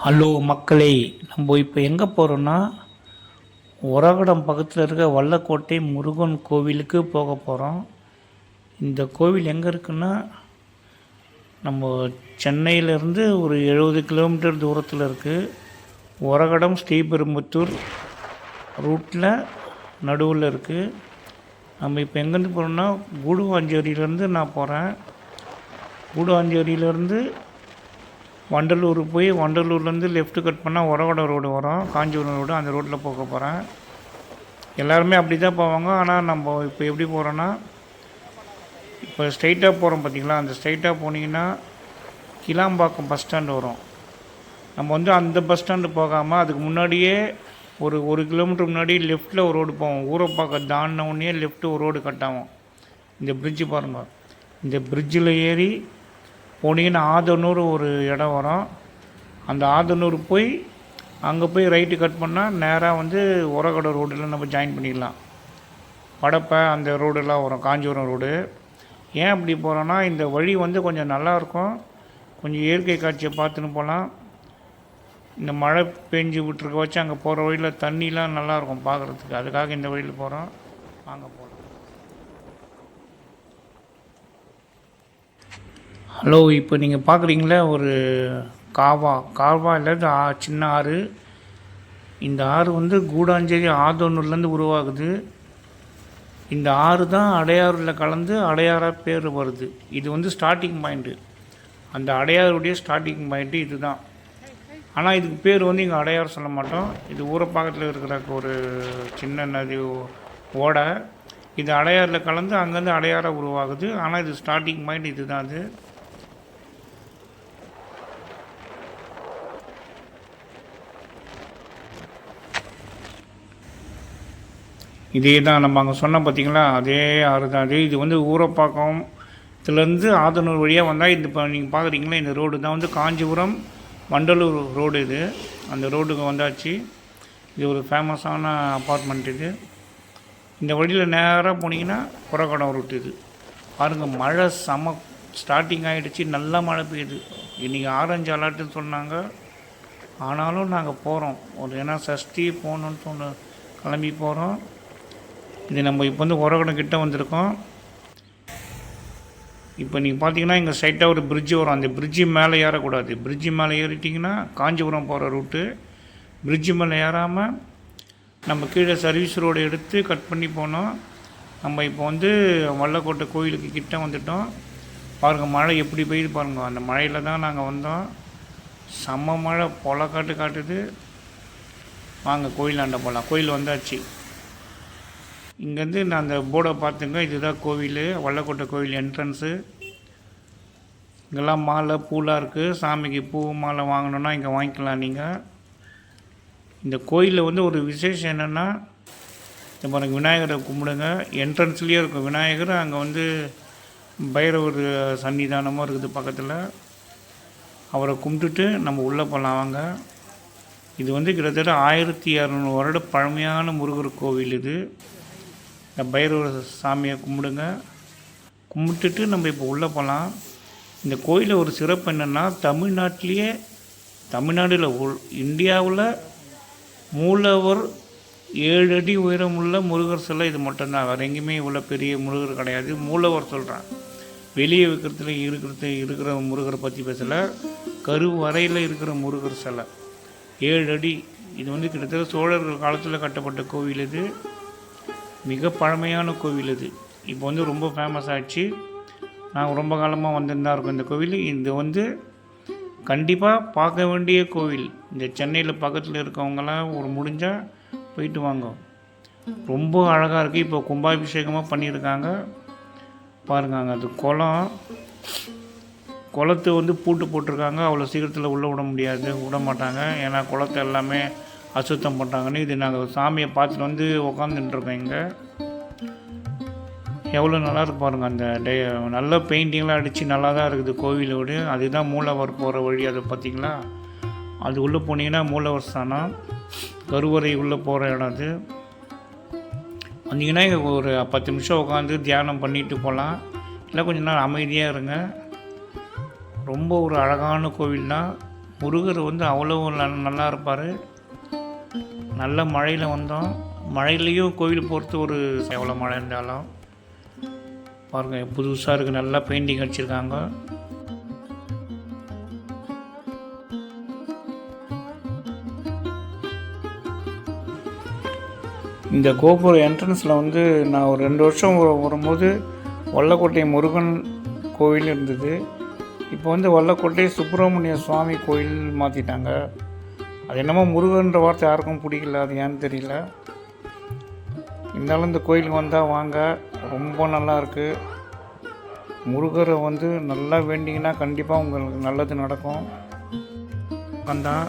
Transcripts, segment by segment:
Hello மக்களே நம்ம இப்போ எங்கே போகிறோன்னா உரகடம் பக்கத்தில் இருக்க வல்லக்கோட்டை முருகன் கோவிலுக்கு போக போகிறோம் இந்த கோவில் எங்கே இருக்குன்னா நம்ம சென்னையிலேருந்து ஒரு எழுபது கிலோமீட்டர் தூரத்தில் இருக்குது உரகடம் ஸ்ரீபெரும்புத்தூர் ரூட்டில் நடுவில் இருக்குது நம்ம இப்போ எங்கேருந்து போகிறோம்னா கூடுவாஞ்சேரியிலேருந்து நான் போகிறேன் கூடுவாஞ்சேரியிலேருந்து வண்டலூர் போய் வண்டலூர்லேருந்து லெஃப்ட் கட் பண்ணால் உரவடை ரோடு வரும். காஞ்சிபுரம் ரோடு அந்த ரோட்டில் போக போகிறேன் எல்லாருமே அப்படி தான் போவாங்க. ஆனால் நம்ம இப்போ எப்படி போகிறோன்னா இப்போ ஸ்ட்ரைட்டாக போகிறோம் பார்த்தீங்களா? அந்த ஸ்ட்ரைட்டாக போனீங்கன்னா கிளாம்பாக்கம் பஸ் ஸ்டாண்டு வரும். நம்ம வந்து அந்த பஸ் ஸ்டாண்டு போகாமல் அதுக்கு முன்னாடியே ஒரு ஒரு கிலோமீட்டர் முன்னாடி லெஃப்ட்டில் ஒரு ரோடு போவோம். ஊரை பார்க்க தாண்டின உடனே லெஃப்ட்டு ஒரு ரோடு கட் ஆகும். இந்த பிரிட்ஜு பாருங்கள் இந்த பிரிட்ஜில் ஏறி போனீங்கன்னா ஆதனூர் ஒரு இடம் வரும். அந்த ஆதனூர் போய் அங்கே போய் ரைட்டு கட் பண்ணால் நேராக வந்து உரக்கடை ரோட்டில் நம்ம ஜாயின் பண்ணிடலாம். வடப்பை அந்த ரோடெல்லாம் வரும் காஞ்சிபுரம் ரோடு ஏன் அப்படி போகிறோன்னா இந்த வழி வந்து கொஞ்சம் நல்லாயிருக்கும் கொஞ்சம் இயற்கை காட்சியை பார்த்துன்னு போகலாம். இந்த மழை பெஞ்சு விட்டுருக்க வச்சு அங்கே போகிற வழியில் தண்ணிலாம் நல்லாயிருக்கும் பார்க்குறதுக்கு. அதுக்காக இந்த வழியில் போகிறோம் வாங்க போகலாம் ஹலோ இப்போ நீங்கள் பார்க்குறீங்களே ஒரு காவா. காவா இல்லை ஆ- சின்ன ஆறு. இந்த ஆறு வந்து கூடாஞ்சேரி ஆதோனூர்லேருந்து உருவாகுது. இந்த ஆறு தான் அடையாறில் கலந்து அடையாராக பேர் வருது. இது வந்து ஸ்டார்டிங் பாயிண்ட்டு அந்த அடையாறுடைய ஸ்டார்டிங் பாயிண்ட்டு இதுதான். ஆனால் இதுக்கு பேர் வந்து இங்கே அடையார் சொல்ல மாட்டோம். இது ஊரப்பாக்கத்தில் இருக்கிற ஒரு சின்ன நதி ஓடை. இது அடையாறில் கலந்து அங்கேருந்து அடையாராக உருவாகுது. ஆனால் இது ஸ்டார்டிங் பாயிண்ட் இதுதான் அது. இதே தான் நம்ம அங்கே சொன்னோம் பார்த்தீங்களா அதே ஆறு தான் அதே இது வந்து ஊரப்பாக்கத்துலேருந்து ஆதனூர் வழியாக வந்தால் இந்த இப்போ நீங்கள் பார்க்குறீங்களா இந்த ரோடு தான் வந்து காஞ்சிபுரம் வண்டலூர் ரோடு இது. அந்த ரோடுக்கு வந்தாச்சு. இது ஒரு ஃபேமஸான அப்பார்ட்மெண்ட் இது. இந்த வழியில் நேராக போனீங்கன்னா புறக்கடம் ரூட் இது. பாருங்கள் மழை செம ஸ்டார்டிங் ஆகிடுச்சு நல்லா மழை பெய்யுது. இன்றைக்கி ஆரஞ்சு அலர்ட்டுன்னு சொன்னாங்க. ஆனாலும் நாங்கள் போகிறோம் ஒரு ஏன்னா சஷ்டி போகணுன்னு சொன்ன கிளம்பி போகிறோம் இது நம்ம இப்போ வந்து உரகடம் கிட்ட வந்திருக்கோம். இப்போ நீங்கள் பார்த்தீங்கன்னா இங்கே சைட்டாக ஒரு பிரிட்ஜு வரும். அந்த பிரிட்ஜு மேலே ஏறக்கூடாது. பிரிட்ஜு மேலே ஏறிட்டிங்கன்னா காஞ்சிபுரம் போகிற ரூட்டு பிரிட்ஜு மேலே ஏறாமல் நம்ம கீழே சர்வீஸ் ரோடு எடுத்து கட் பண்ணி போனோம். நம்ம இப்போ வந்து வல்லக்கோட்டை கோயிலுக்கு கிட்டே வந்துட்டோம். பாருங்கள் மழை எப்படி பெய்யுது பாருங்கள் அந்த மழையில் தான் நாங்கள் வந்தோம். செம்ம மழை. பொல காட்டு காட்டுது. வாங்க கோயிலாண்ட போகலாம் கோயில் வந்தாச்சு. இங்கேருந்து நான் அந்த போர்டை பார்த்துங்க இதுதான் கோவில் வல்லக்கோட்டை கோவில் என்ட்ரன்ஸு இங்கெல்லாம் மாலை பூலாம் இருக்குது சாமிக்கு பூ மாலை வாங்கணுன்னா இங்கே வாங்கிக்கலாம் நீங்கள் இந்த கோயிலில் வந்து ஒரு விசேஷம் என்னென்னா இந்த பாருங்க விநாயகரை கும்பிடுங்க. என்ட்ரன்ஸ்லேயே இருக்கும் விநாயகர் அங்கே வந்து பைரவர் சன்னிதானமும் இருக்குது பக்கத்தில். அவரை கும்பிட்டுட்டு நம்ம உள்ளே போகலாம் வாங்க. இது வந்து கிட்டத்தட்ட ஆயிரத்தி இரநூறு வருட பழமையான முருகர் கோவில் இது. இந்த பைரவர் சாமியை கும்பிடுங்க. கும்பிட்டுட்டு நம்ம இப்போ உள்ளே போகலாம் இந்த கோயிலில் ஒரு சிறப்பு என்னென்னா தமிழ்நாட்டிலேயே தமிழ்நாடில் உள்- இந்தியாவில் மூலவர் ஏழு அடி உயரமுள்ள முருகர் சிலை இது மட்டும்தான். வேறு எங்கேயுமே இவ்வளோ பெரிய முருகர் கிடையாது. மூலவர் சொல்கிறேன் வெளியே வைக்கிறதுல இருக்கிறது இருக்கிற முருகரை பற்றி பேசல. கருவறையில் இருக்கிற முருகர் சிலை. ஏழு அடி. இது வந்து கிட்டத்தட்ட சோழர்கள் காலத்தில் கட்டப்பட்ட கோவில் இது. மிக பழமையான கோவில் இது. இப்போ வந்து ரொம்ப ஃபேமஸ் ஆச்சு நாங்கள் ரொம்ப காலமாக வந்துருந்தா இருக்கோம் இந்த கோவில். இது வந்து கண்டிப்பாக பார்க்க வேண்டிய கோவில். இந்த சென்னையில் பக்கத்தில் இருக்கவங்களாம் ஒரு முடிஞ்சால் போயிட்டு வாங்க. ரொம்ப அழகாக இருக்குது இப்போ கும்பாபிஷேகமாக பண்ணியிருக்காங்க. பாருங்க அது குளம். குளத்தை வந்து பூட்டு போட்டிருக்காங்க. அவ்வளோ சீக்கிரத்தில் உள்ளே விட முடியாது. விட மாட்டாங்க. ஏன்னா குளத்தை எல்லாமே அசுத்தம் பண்ணுறாங்கன்னு இது நாங்கள் சாமியை பார்த்துட்டு வந்து உக்காந்துட்டுருக்கோம் இங்கே. எவ்வளோ நல்லா இருக்கு பாருங்க அந்த டே நல்ல பெயிண்டிங்லாம் அடித்து நல்லா தான் இருக்குது கோவிலோடு. அதுதான் மூலவர் போகிற வழி அதை பார்த்திங்களா அது உள்ளே போனீங்கன்னா மூலவர் ஸ்தானம் கருவறை உள்ளே போகிற இடம் அது. வந்தீங்கன்னா இங்கே ஒரு பத்து நிமிஷம் உட்காந்து தியானம் பண்ணிட்டு போகலாம் இல்லை கொஞ்ச நேரம் அமைதியாக இருங்க. ரொம்ப ஒரு அழகான கோவில் தான் முருகர் வந்து அவ்வளோ நல்லா இருப்பார். நல்ல மழையில் வந்தோம். மழையிலையும் கோயில் போகிறது ஒரு எவ்வளோ மழை இருந்தாலும் பாருங்கள் புதுசாக இருக்குது நல்லா பெயிண்டிங் அடிச்சிருக்காங்க இந்த கோபுர என்ட்ரன்ஸில் வந்து நான் ஒரு ரெண்டு வருஷம் வரும்போது வல்லக்கோட்டை முருகன் கோவில் இருந்தது. இப்போ வந்து வல்லக்கோட்டை சுப்பிரமணிய சுவாமி கோயில் மாற்றிட்டாங்க அது என்னமோ முருகன்ற வார்த்தை யாருக்கும் பிடிக்கல அது ஏன்னு தெரியல. இருந்தாலும் இந்த கோயிலுக்கு வந்தால் வாங்க ரொம்ப நல்லாயிருக்கு முருகரை வந்து நல்லா வேண்டிங்கன்னா கண்டிப்பாக உங்களுக்கு நல்லது நடக்கும். வந்தான்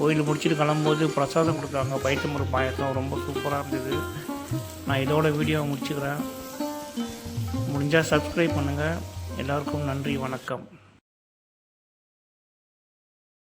கோயில் முடிச்சுட்டு கிளம்பும்போது பிரசாதம் கொடுத்தாங்க பைத்தமுறு பாயசம் ரொம்ப சூப்பராக இருந்தது. நான் இதோட வீடியோவை முடிச்சுக்கிறேன். முடிஞ்சால் சப்ஸ்கிரைப் பண்ணுங்கள் எல்லாருக்கும் நன்றி வணக்கம்.